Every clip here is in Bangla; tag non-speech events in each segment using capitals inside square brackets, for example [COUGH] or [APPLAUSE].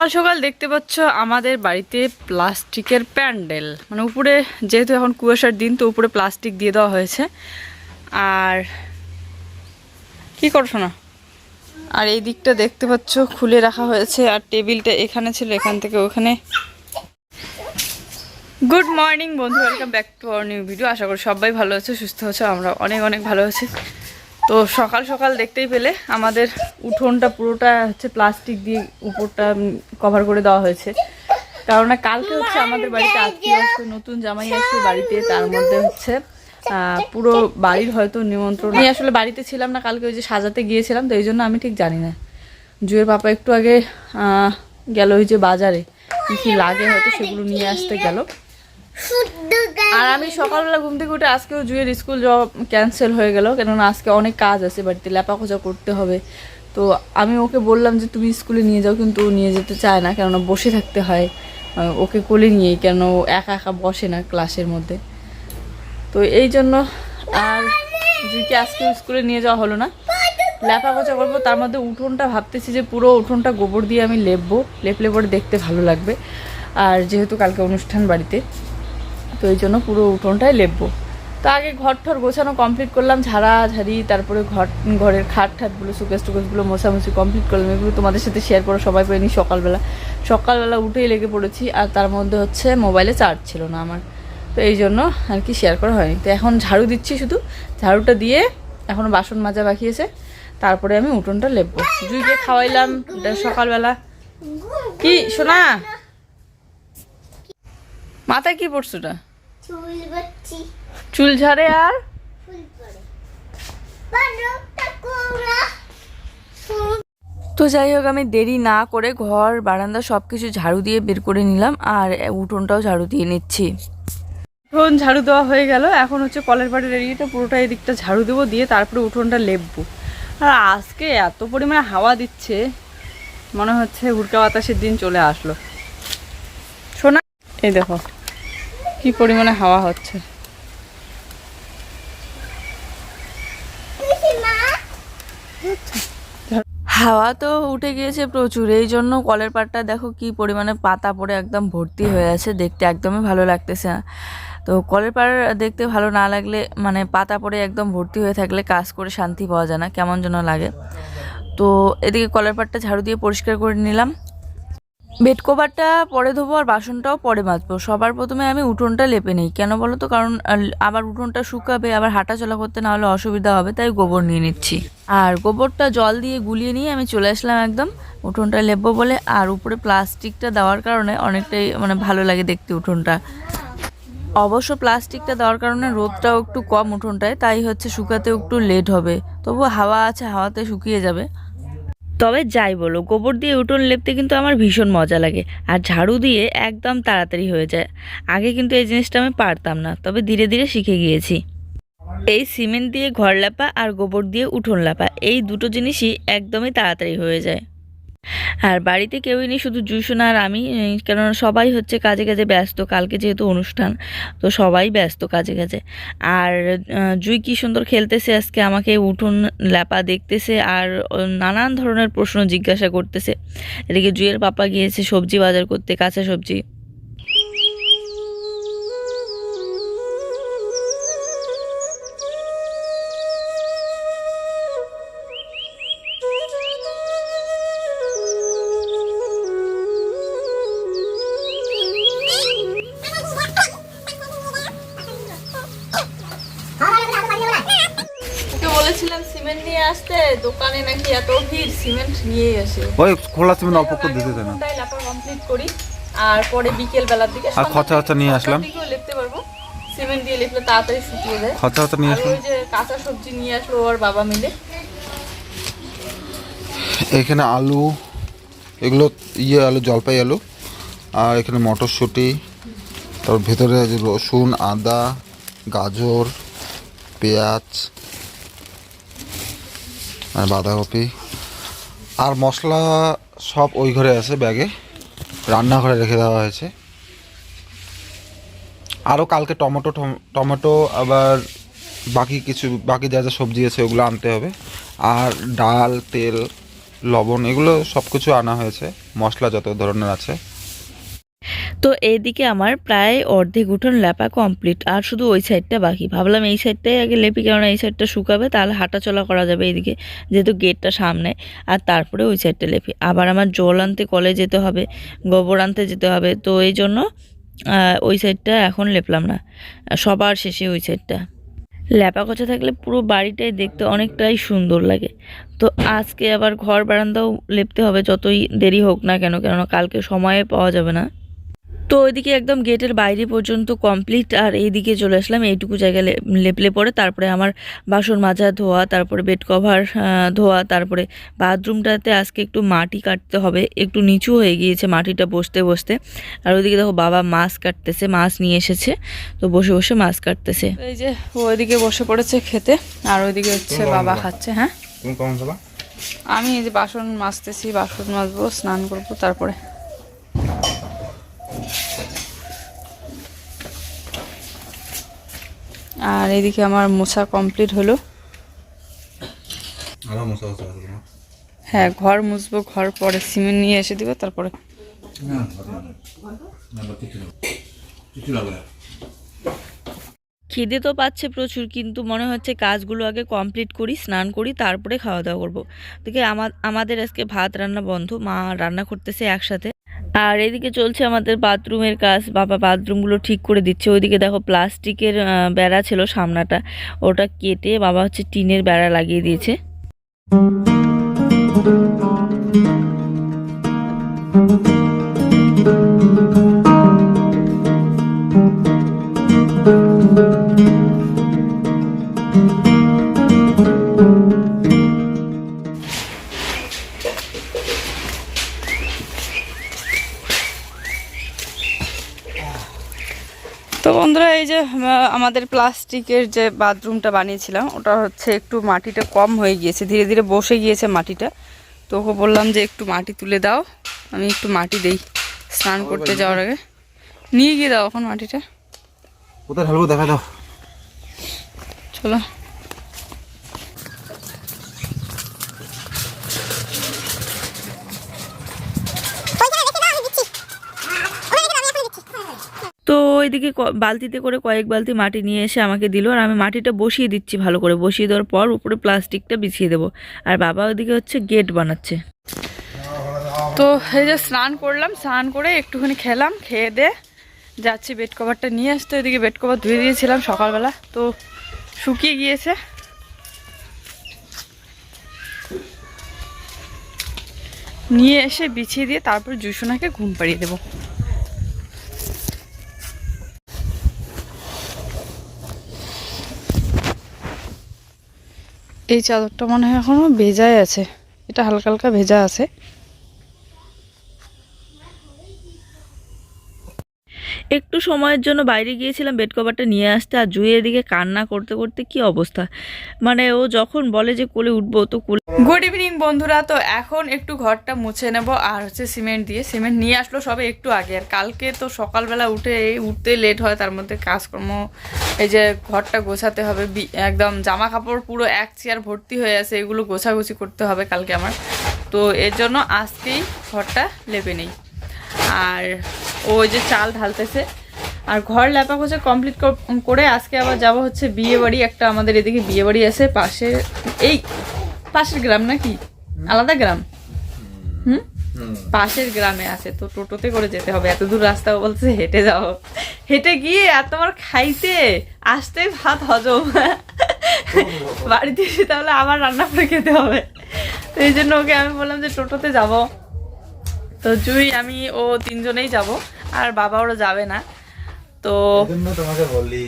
সকাল সকাল দেখতে পাচ্ছ আমাদের বাড়িতে প্লাস্টিকের প্যান্ডেল। মানে উপরে যেহেতু এখন কুয়াশার দিন, তো উপরে প্লাস্টিক দিয়ে দেওয়া হয়েছে। আর কি করছ না আর এই দিকটা দেখতে পাচ্ছ, খুলে রাখা হয়েছে, আর টেবিলটা এখানে ছিল, এখান থেকে ওখানে। গুড মর্নিং বন্ধু welcome back to our new video আশা করি সবাই ভালো আছে, সুস্থ আছে আমরা অনেক অনেক ভালো আছি। তো সকাল সকাল দেখতেই পেলে আমাদের উঠোনটা পুরোটা হচ্ছে প্লাস্টিক দিয়ে উপরটা কভার করে দেওয়া হয়েছে। কারণ কালকে হচ্ছে আমাদের বাড়িতে আত্মীয় আসবে নতুন জামাই আসবে বাড়িতে, তার মধ্যে হচ্ছে পুরো বাড়ির হয়তো নিমন্ত্রণ। আমি আসলে বাড়িতে ছিলাম না, কালকে ওই যে সাজাতে গিয়েছিলাম, তো এই জন্য আমি ঠিক জানি না। জুয়ের পাপা একটু আগে গেল ওই যে বাজারে, কি কি লাগে হয়তো সেগুলো নিয়ে আসতে গেল। আর আমি সকালবেলা ঘুম থেকে উঠে আজকেও জুয়ের স্কুল যাওয়া ক্যান্সেল হয়ে গেল, কেননা আজকে অনেক কাজ আছে বাড়িতে লেপা খোঁজা করতে হবে। তো আমি ওকে বললাম যে, তুমি স্কুলে নিয়ে যাও, কিন্তু ও নিয়ে যেতে চায় না, কেননা বসে থাকতে হয়। ওকে কোলে নিয়ে, কেন একা একা বসে না ক্লাসের মধ্যে। তো এই জন্য আর জুইকে আজকে স্কুলে নিয়ে যাওয়া হলো না। লেপা খোঁজা করব, তার মধ্যে উঠোনটা ভাবতেছি যে, পুরো উঠোনটা গোবর দিয়ে আমি লেপবো, লেপলে পরে দেখতে ভালো লাগবে। আর যেহেতু কালকে অনুষ্ঠান বাড়িতে তো এই জন্য পুরো উঠোনটাই লেপবো। তো আগে ঘর ঠর গোছানো কমপ্লিট করলাম ঝাড়া ঝাড়ি তারপরে ঘর, ঘরের খাট ঠাটগুলো সুকেশ টুকেশগুলো মোছামুছি কমপ্লিট করলাম। এগুলো তোমাদের সাথে শেয়ার করে সবাই পাইনি সকালবেলা। সকালবেলা উঠেই লেগে পড়েছি, আর তার মধ্যে হচ্ছে মোবাইলে চার্জ ছিল না আমার। তো এই জন্য আর কি শেয়ার করা হয়নি। তো এখন ঝাড়ু দিচ্ছি শুধু। ঝাড়ুটা দিয়ে এখনও বাসন মাজা বাকি আছে। তারপরে আমি উঠোনটা লেপবো। জুইকে খাওয়াইলাম সকালবেলা। কি শোনা মাথায় কি পড়ছো ওটা? চুল ঝাড়ে আর? তো যাই হোক আমি দেরি না করে ঘর বারান্দা সব কিছু ঝাড়ু দিয়ে বের করে নিলাম আর উঠোনটাও ঝাড়ু দিয়ে নিচ্ছি। উঠোন ঝাড়ু দেওয়া হয়ে গেল। এখন হচ্ছে কলের বাড়ির এরিয়াটা পুরোটা এই দিকটা ঝাড়ু দেবো দিয়ে তারপরে উঠোনটা লেপবো। আর আজকে এত পরিমাণে হাওয়া দিচ্ছে মনে হচ্ছে হুড়কা বাতাসের দিন চলে আসলো। শোনা এই দেখো। কি পরিমাণে হাওয়া হচ্ছে? হাওয়া তো উঠে গিয়েছে প্রচুর, এই জন্য কলের পাড়টা দেখো কি পরিমাণে পাতা পড়ে একদম ভর্তি হয়ে আছে, দেখতে একদমই ভালো লাগতেছে না। তো কলের পাড় দেখতে ভালো না লাগলে মানে পাতা পড়ে একদম ভর্তি হয়ে থাকলে কাজ করে শান্তি পাওয়া যায় না, কেমন যেন লাগে। তো এদিকে কলের পাড়টা ঝাড়ু দিয়ে পরিষ্কার করে নিলাম। বেড কভারটা পরে ধোবো আর বাসনটাও পরে মাজবো। সবার প্রথমে আমি উঠোনটা লেপে নিই। কেন বলো তো? কারণ আবার উঠোনটা শুকাবে, আবার হাঁটাচলা করতে না হলে অসুবিধা হবে, তাই গোবর নিয়ে নিচ্ছি। আর গোবরটা জল দিয়ে গুলিয়ে নিয়ে আমি চলে আসলাম একদম উঠোনটা লেপবো বলে। আর উপরে প্লাস্টিকটা দেওয়ার কারণে অনেকটাই মানে ভালো লাগে দেখতে উঠোনটা। অবশ্য প্লাস্টিকটা দেওয়ার কারণে রোদটাও একটু কম উঠোনটায়, তাই হচ্ছে শুকাতে একটু লেট হবে। তবু হাওয়া আছে, হাওয়াতে শুকিয়ে যাবে। তবে যাই বলো, গোবর দিয়ে উঠোন লেপতে কিন্তু আমার ভীষণ মজা লাগে আর ঝাড়ু দিয়ে একদম তাড়াতাড়ি হয়ে যায়। আগে কিন্তু এই জিনিসটা আমি পারতাম না, তবে ধীরে ধীরে শিখে গিয়েছি। এই সিমেন্ট দিয়ে ঘর লাপা আর গোবর দিয়ে উঠোন লাপা, এই দুটো জিনিসই একদমই তাড়াতাড়ি হয়ে যায়। আর বাড়িতে কেউই নেই, শুধু জুসুন আর আমি কেননা সবাই হচ্ছে কাজে কাজে ব্যস্ত। কালকে যেহেতু অনুষ্ঠান, তো সবাই ব্যস্ত কাজে কাজে। আর জুই কি সুন্দর খেলতেছে আজকে, আমাকে উঠোন ল্যাপা দেখতেছে আর নানান ধরনের প্রশ্ন জিজ্ঞাসা করতেছে। এদিকে জুইয়ের পাপা গিয়েছে সবজি বাজার করতে, কাঁচা সবজি। সিমেন্ট নিয়ে আসতে দোকানে নাকি এত ভিড় সিমেন্ট নিয়ে আসে। ওই খোলা সিমেন্ট অল্প করে দিতে দেয় না। ঘন্টায় লেপা কমপ্লিট করি আর পরে বিকেল বেলার দিকে আর খরচা খরচা নিয়ে আসলাম। লিখতে পারব। সিমেন্ট দিয়ে লিখলে তাড়াতাড়ি শুকিয়ে যায়। খরচা খরচা নিয়ে আসলাম। ওই যে কাঁচা সবজি নিয়ে আসলো ওর বাবা মিলে। এখানে আলু এগুলো ইয়ে আলু জলপাই আলু আর এখানে মটরশুঁটি তারপর ভেতরে রসুন আদা গাজর পেঁয়াজ আর বাঁধাকপি। আর মশলা সব ওই ঘরে আছে ব্যাগে। রান্নাঘরে রেখে দেওয়া হয়েছে। আরও কালকে টমেটো টমেটো আবার বাকি কিছু, বাকি যা যা সবজি আছে ওগুলো আনতে হবে। আর ডাল, তেল, লবণ এগুলো সব কিছু আনা হয়েছে, মশলা যত ধরনের আছে। তো এইদিকে আমার প্রায় অর্ধেক উঠোন লেপা কমপ্লিট আর শুধু ওই সাইডটা বাকি। ভাবলাম এই সাইডটাই আগে লেপি, কেননা এই সাইডটা শুকাবে, তাহলে হাঁটা চলা করা যাবে এইদিকে, যেহেতু গেটটা সামনে, আর তারপরে ওই সাইডটা লেপি। আবার আমার জল আনতে কলে যেতে হবে, গোবর আনতে যেতে হবে, তো এই জন্য ওই সাইডটা এখন লেপলাম না, সবার শেষে ওই সাইডটা ল্যাপা কচা থাকলে পুরো বাড়িটাই দেখতে অনেকটাই সুন্দর লাগে। তো আজকে আবার ঘর বারান্দাও লেপতে হবে, যতই দেরি হোক না কেন, কেননা কালকে সময়ে পাওয়া যাবে না। তো ওইদিকে একদম গেটের বাইরে পর্যন্ত কমপ্লিট আর এইদিকে চলে আসলাম এইটুকু জায়গায় লেপলে পরে তারপরে আমার বাসন মাজা ধোয়া তারপরে বেড কভার ধোয়া তারপরে বাথরুমটাতে আজকে একটু মাটি কাটতে হবে একটু নিচু হয়ে গিয়েছে মাটিটা বসতে বসতে আর ওইদিকে দেখো বাবা মাছ কাটতেছে মাছ নিয়ে এসেছে তো বসে বসে মাছ কাটতেছে। এই যে ওইদিকে বসে পড়েছে খেতে আর ওইদিকে হচ্ছে বাবা খাচ্ছে হ্যাঁ? আমি এই যে বাসন মাজতেছি বাসন মাজবো স্নান করব তারপরে। আর এদিকে আমার মোছা কমপ্লিট হলো। হ্যাঁ ঘর মুছবো ঘর পরে সিমেন্ট নিয়ে এসে দিব তারপরে খিদে তো পাচ্ছে প্রচুর কিন্তু মনে হচ্ছে কাজগুলো আগে কমপ্লিট করি স্নান করি তারপরে খাওয়া দাওয়া করব। দেখে আমার আমাদের আজকে ভাত রান্না বন্ধ মা রান্না করতেছে একসাথে। আর এদিকে চলছে আমাদের বাথরুমের কাজ। বাবা বাথরুমগুলো ঠিক করে দিচ্ছে। ওইদিকে দেখো প্লাস্টিকের বেড়া ছিল সামনাটা। ওটা কেটে বাবা হচ্ছে টিনের বেড়া লাগিয়ে দিয়েছে। তো আমাদের প্লাস্টিকের যে বাথরুমটা বানিয়েছিলাম ওটা হচ্ছে একটু মাটিটা কম হয়ে গিয়েছে। ধীরে ধীরে বসে গিয়েছে মাটিটা। তো ওকে বললাম যে একটু মাটি তুলে দাও। আমি একটু মাটি দেই স্নান করতে যাওয়ার আগে। নিয়ে গিয়ে দাও এখন মাটিটা। কোথায় ঢালবো? দেখা দাও। চলো। তো ওইদিকে ক- বালতিতে করে কয়েক বালতি মাটি নিয়ে এসে আমাকে দিল আর আমি মাটিটা বসিয়ে দিচ্ছি ভালো করে। বসিয়ে দেওয়ার পর উপরে প্লাস্টিকটা বিছিয়ে দেবো। আর বাবা ওইদিকে হচ্ছে গেট বানাচ্ছে। তো এই যে স্নান করলাম, স্নান করে একটুখানি খেলাম, খেয়ে দে, যাচ্ছি বেড কভারটা নিয়ে আসতে। ওইদিকে বেড কভার ধুয়ে দিয়েছিলাম সকালবেলা, তো শুকিয়ে গিয়েছে। নিয়ে এসে বিছিয়ে দিয়ে তারপর জুসোনাকে ঘুম পাড়িয়ে দেবো। এই চাদরটা মনে হয় এখনও ভেজাই আছে। এটা হালকা হালকা ভেজা আছে। একটু সময়ের জন্য বাইরে গিয়েছিলাম বেড কভারটা নিয়ে আসতে আর জুয়ে এদিকে কান্না করতে করতে কি অবস্থা? মানে ও যখন বলে যে কোলে উঠবো, তো কোলে গুড ইভিনিং বন্ধুরা, তো এখন একটু ঘরটা মুছে নেব আর হচ্ছে সিমেন্ট দিয়ে। সিমেন্ট নিয়ে আসলো সবে একটু আগে আর কালকে তো সকালবেলা উঠে উঠতে লেট হয়, তার মধ্যে কাজকর্ম, এই যে ঘরটা গোছাতে হবে একদম জামা কাপড় পুরো এক চেয়ার ভর্তি হয়ে আছে, এগুলো গোছাগুছি করতে হবে কালকে আমার। তো এর জন্য আজকেই ঘরটা লেপে নেই। আর ওই যে চাল ঢালতেছে। আর ঘর লেপা গোছা কমপ্লিট করে আজকে আবার যাব হচ্ছে বিয়ে বাড়ি একটা আমাদের এদিকে বিয়ে বাড়ি আছে পাশে এই পাশের গ্রাম নাকি? আলাদা গ্রাম? হুম। পাশের গ্রামে আছে তো টোটোতে করে যেতে হবে। এত দূর রাস্তা বলছে হেঁটে যাও হেঁটে গিয়ে এত আমার খাইতে আসতে ভাত হজম। [LAUGHS] বাড়িতে এসে তাহলে আবার রান্না করে খেতে হবে। তো এই জন্য ওকে আমি বললাম যে টোটোতে যাব। তো জুই আমি ও তিনজনেই যাব আর বাবা ওরা যাবে না। তো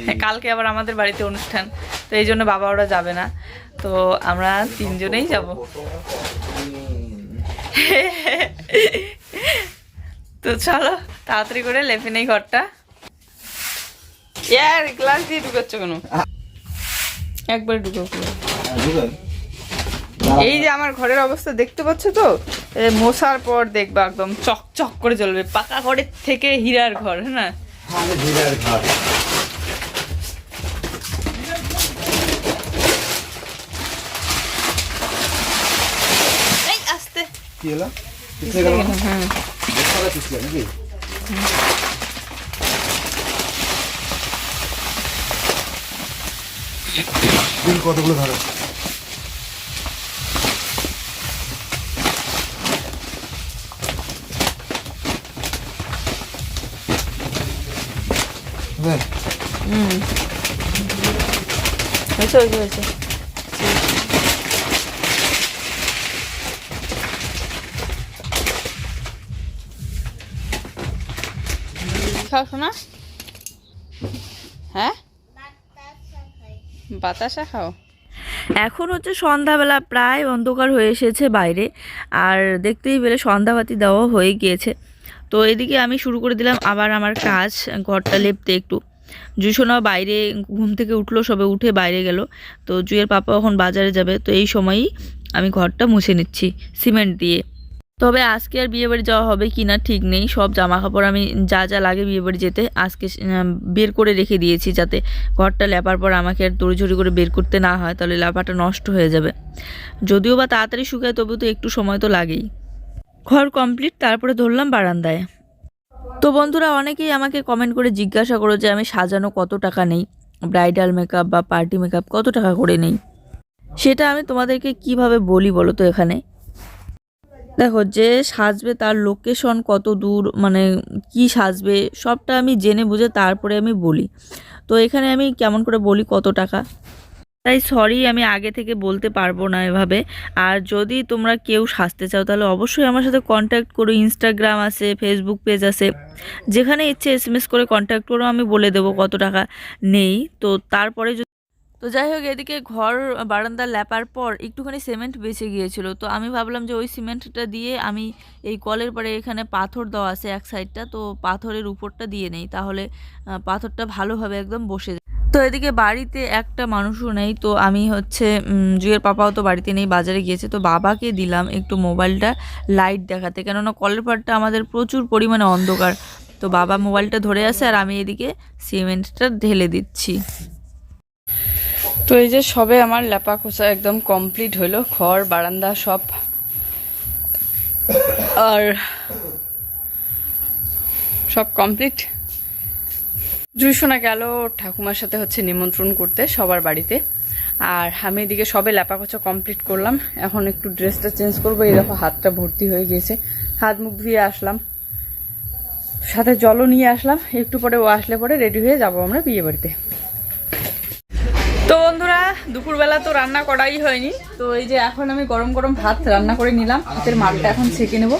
হ্যাঁ, কালকে আবার আমাদের বাড়িতে অনুষ্ঠান তো এই জন্য বাবা ওরা যাবে না। তো আমরা তিনজনেই যাব। তো চলো তাড়াতাড়ি করে লেপে নেই ঘরটা। ইয়ার গ্লাস দিয়ে ঢুকাচ্ছ কেন? একবার ঢুকো এই যে আমার ঘরের অবস্থা দেখতে পাচ্ছ তো? মশার পর দেখবা একদম চকচক করে জ্বলবে। পাকা ঘরের থেকে হীরার ঘর হ্যাঁ না? এই আস্তে। কি হলো? পিছলে গেল হ্যাঁ। পিছলে নাকি? কতগুলো ধরো হ্যাঁ হুম হয়েছে হয়েছে খাও হ্যাঁ? বাতাসা খাও। এখন হচ্ছে সন্ধ্যাবেলা, প্রায় অন্ধকার হয়ে এসেছে বাইরে, আর দেখতেই পেলে সন্ধ্যাবাতি দেওয়া হয়ে গিয়েছে। তো এদিকে আমি শুরু করে দিলাম আবার আমার কাজ, ঘরটা লেপতে একটু। জুসোনা বাইরে ঘুম থেকে উঠল, সবে উঠে বাইরে গেল। তো জুয়ের পাপা এখন বাজারে যাবে, তো এই সময়ই আমি ঘরটা মুছে নিচ্ছি, সিমেন্ট দিয়ে। তবে আজকে আর বিয়ে বাড়ি যাওয়া হবে কি না ঠিক নেই, সব জামা কাপড় আমি যা যা লাগে বিয়ে বাড়ি যেতে আজকে বের করে রেখে দিয়েছি যাতে ঘরটা লেপার পর আমাকে আর দড়িঝড়ি করে বের করতে না হয়, তাহলে লেপাটা নষ্ট হয়ে যাবে। যদিও বা তাড়াতাড়ি শুকায় তবু তো একটু সময় তো লাগেই। ঘর কমপ্লিট তারপরে ধরলাম বারান্দায়। তো বন্ধুরা, অনেকেই আমাকে কমেন্ট করে জিজ্ঞাসা করো যে আমি সাজানো কত টাকা নেই? ব্রাইডাল মেকআপ বা পার্টি মেকআপ কত টাকা করে নেই? সেটা আমি তোমাদেরকে কীভাবে বলি বলো তো এখানে? দেখো, যে সাজবে তার লোকেশন কত দূর মানে কি সাজবে, সবটা আমি জেনে বুঝে তারপরে আমি বলি। তো এখানে আমি কেমন করে বলি কত টাকা? তাই সরি আমি আগে থেকে বলতে পারব না এভাবে। আর যদি তোমরা কেউ সাজতে চাও, তাহলে অবশ্যই আমার সাথে কন্ট্যাক্ট করো। ইনস্টাগ্রাম আছে ফেসবুক পেজ আছে। যেখানে ইচ্ছে এস করে কন্ট্যাক্ট করো, আমি বলে দেবো কত টাকা নেই। তো তারপরে যদি তো যাই হোক, এদিকে ঘর বারান্দা ল্যাপার পর একটুখানি সিমেন্ট বেঁচে গিয়েছিল। তো আমি ভাবলাম যে ওই সিমেন্টটা দিয়ে আমি এই কলের পরে এখানে পাথর দেওয়া আছে এক সাইডটা তো পাথরের উপরটা দিয়ে নেই। তাহলে পাথরটা ভালোভাবে একদম বসে যায়। তো এদিকে বাড়িতে একটা মানুষও নেই, তো আমি হচ্ছে জুয়ের পাপাও তো বাড়িতে নেই, বাজারে গিয়েছে, তো বাবাকে দিলাম একটু মোবাইলটা লাইট দেখাতে, কেননা কলের পাড়টা আমাদের প্রচুর পরিমাণে অন্ধকার। তো বাবা মোবাইলটা ধরে আছে আর আমি এদিকে সিমেন্টটা ঢেলে দিচ্ছি। তো এই যে সবে আমার লেপা খোসা একদম কমপ্লিট হলো, ঘর, বারান্দা সব। আর সব কমপ্লিট? জুইসোনা গেল, ঠাকুমার সাথে হচ্ছে নিমন্ত্রণ করতে সবার বাড়িতে। আর আমি এদিকে সবে লেপা খোঁচা কমপ্লিট করলাম। এখন একটু ড্রেসটা চেঞ্জ করব। এই দেখো, হাতটা ভর্তি হয়ে গিয়েছে। হাত মুখ ধুয়ে আসলাম। সাথে জলও নিয়ে আসলাম। একটু পরে ও আসলে পরে রেডি হয়ে যাব আমরা বিয়ে বাড়িতে। তো বন্ধুরা, দুপুরবেলা তো রান্না করাই হয়নি। তো এই যে এখন আমি গরম গরম ভাত রান্না করে নিলাম। হাতের মালটা এখন ছেঁকে নেব।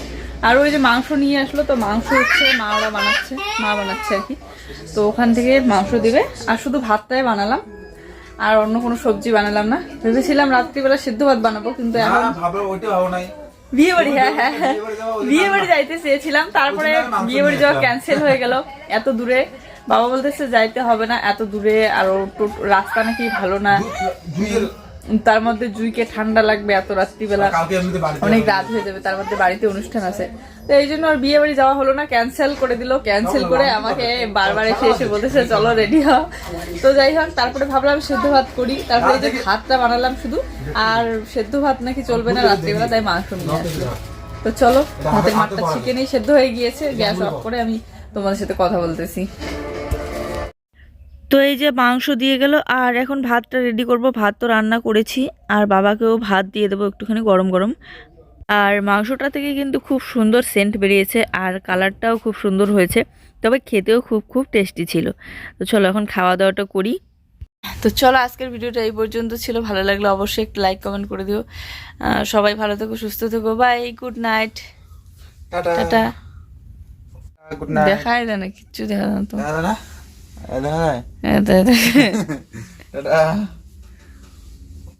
আর ওই যে মাংস নিয়ে আসলো তো মাংস হচ্ছে মা ওরা বানাচ্ছে মা বানাচ্ছে আর কি। তো ওখান থেকে মাংস দিবে। আর শুধু ভাতটাই বানালাম আর অন্য কোনো সবজি বানালাম না। ভেবেছিলাম রাত্রিবেলা সিদ্ধ ভাত বানাবো কিন্তু এখন বিয়ে বাড়ি হ্যাঁ হ্যাঁ হ্যাঁ বিয়ে বাড়ি যাইতে চেয়েছিলাম তারপরে বিয়ে বাড়ি যাওয়া ক্যান্সেল হয়ে গেল। এত দূরে বাবা বলতেছে যাইতে হবে না এত দূরে আর রাস্তা নাকি ভালো না। তার মধ্যে জুইকে ঠান্ডা লাগবে এত রাত্রিবেলা। অনেক রাত হয়ে যাবে তার মধ্যে বাড়িতে অনুষ্ঠান আছে। তো এই জন্য আর বিয়ে বাড়ি যাওয়া হলো না ক্যান্সেল করে দিল ক্যান্সেল করে আমাকে বারবার এসে এসে বলতেছে চলো রেডি হও। তো যাই হোক তারপরে ভাবলাম সেদ্ধ ভাত করি। তারপরে যে ভাতটা বানালাম শুধু আর সেদ্ধ ভাত নাকি চলবে না রাত্রিবেলা তাই মাংস নিয়ে আসলো তো চলো ভাতের মাঠটা চিকেনই সেদ্ধ হয়ে গিয়েছে গ্যাস অফ করে আমি তোমাদের সাথে কথা বলতেছি। তো এই যে মাংস দিয়ে গেল আর এখন ভাতটা রেডি করব। ভাত তো রান্না করেছি আর বাবাকেও ভাত দিয়ে দেবো একটুখানি গরম গরম। আর মাংসটা থেকে কিন্তু খুব সুন্দর সেন্ট বেরিয়েছে আর কালারটাও খুব সুন্দর হয়েছে তবে খেতেও খুব খুব টেস্টি ছিল। তো চলো এখন খাওয়া দাওয়াটা করি। তো চলো আজকের ভিডিওটা এই পর্যন্ত ছিল। ভালো লাগলে অবশ্যই একটু লাইক কমেন্ট করে দিও। সবাই ভালো থেকো সুস্থ থেকো। বাই গুড নাইট টাটা। যায় না কিচ্ছু দেখা না তো দাদা না দাদা হ্যাঁ, দে- দে- টাটা